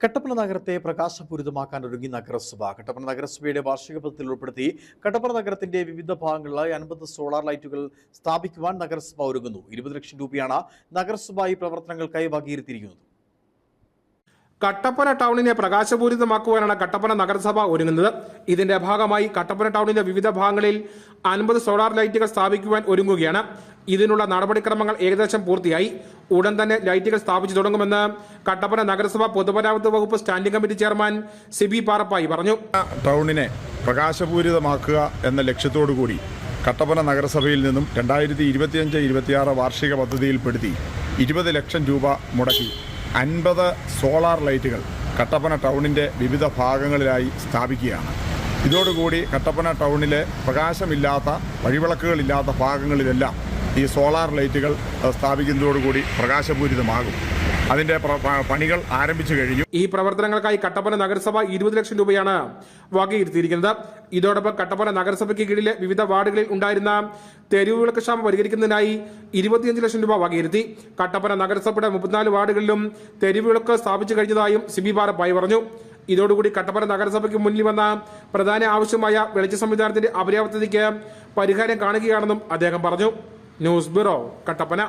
കട്ടപ്പന നഗരത്തെ പ്രകാശപൂരിതമാക്കാൻ ഒരുങ്ങി നഗരസഭ. കട്ടപ്പന നഗരസഭയുടെ വാർഷിക പദ്ധതിയിൽ ഉൾപ്പെടുത്തി കട്ടപ്പന നഗരത്തിന്റെ വിവിധ ഭാഗങ്ങളിലായി അൻപത് സോളാർ ലൈറ്റുകൾ സ്ഥാപിക്കുവാൻ നഗരസഭ ഒരുങ്ങുന്നു. ഇരുപത് ലക്ഷം രൂപയാണ് നഗരസഭ ഈ പ്രവർത്തനങ്ങൾക്കായി വകയിരുത്തിയിരിക്കുന്നത് കട്ടപ്പന ടൗണിനെ പ്രകാശപൂരിതമാക്കുവാനാണ് കട്ടപ്പന നഗരസഭ ഒരുങ്ങുന്നത്. ഇതിന്റെ ഭാഗമായി കട്ടപ്പന ടൗണിന്റെ വിവിധ ഭാഗങ്ങളിൽ അൻപത് സോളാർ ലൈറ്റുകൾ സ്ഥാപിക്കുവാൻ ഒരുങ്ങുകയാണ്. ഇതിനുള്ള നടപടിക്രമങ്ങൾ ഏകദേശം പൂർത്തിയായി. ഉടൻ തന്നെ ലൈറ്റുകൾ സ്ഥാപിച്ചു തുടങ്ങുമെന്ന് കട്ടപ്പന നഗരസഭ പൊതുമരാമത്ത് വകുപ്പ് standing committee chairman Sibi Parappai പറഞ്ഞു. ടൗണിനെ പ്രകാശപൂരിതമാക്കുക എന്ന ലക്ഷ്യത്തോടു കൂടി കട്ടപ്പന നഗരസഭയിൽ നിന്നും രണ്ടായിരത്തി ഇരുപത്തിയഞ്ച് ഇരുപത്തിയാറ് വാർഷിക പദ്ധതിയിൽപ്പെടുത്തി ഇരുപത് ലക്ഷം രൂപ മുടക്കി. അൻപത് സോളാർ ലൈറ്റുകൾ കട്ടപ്പന ടൗണിന്റെ വിവിധ ഭാഗങ്ങളിലായി സ്ഥാപിക്കുകയാണ്. ഇതോടുകൂടി കട്ടപ്പന ടൗണിലെ പ്രകാശമില്ലാത്ത വഴിവിളക്കുകളില്ലാത്ത ഭാഗങ്ങളിലെല്ലാം ഈ സോളാർ ലൈറ്റുകൾ സ്ഥാപിക്കുന്നതോടുകൂടി പ്രകാശപൂരിതമാകും. അതിന്റെ പ്ര- പണികൾ ആരംഭിച്ചു കഴിഞ്ഞു. ഈ പ്രവർത്തനങ്ങൾക്കായി കട്ടപ്പന നഗരസഭ ഇരുപത് ലക്ഷം രൂപയാണ് വകയിരുത്തിയിരിക്കുന്നത്. ഇതോടൊപ്പം കട്ടപ്പന നഗരസഭയ്ക്ക് കീഴിലെ വിവിധ വാർഡുകളിൽ ഉണ്ടായിരുന്ന തെരുവുകൾക്ക് ക്ഷാമം പരിഹരിക്കുന്നതിനായി ഇരുപത്തിയഞ്ച് ലക്ഷം രൂപ വകയിരുത്തി. കട്ടപ്പന നഗരസഭയുടെ മുപ്പത്തിനാല് വാർഡുകളിലും തെരുവുകൾക്ക് സ്ഥാപിച്ചു കഴിഞ്ഞതായും സിബി പാറപ്പായി പറഞ്ഞു. ഇതോടുകൂടി കട്ടപ്പന നഗരസഭയ്ക്ക് മുന്നിൽ വന്ന പ്രധാന ആവശ്യമായ വെളിച്ച സംവിധാനത്തിന്റെ അപര്യാപ്തതയ്ക്ക് പരിഹാരം കാണുകയാണെന്നും അദ്ദേഹം പറഞ്ഞു. News bureau Kattappana.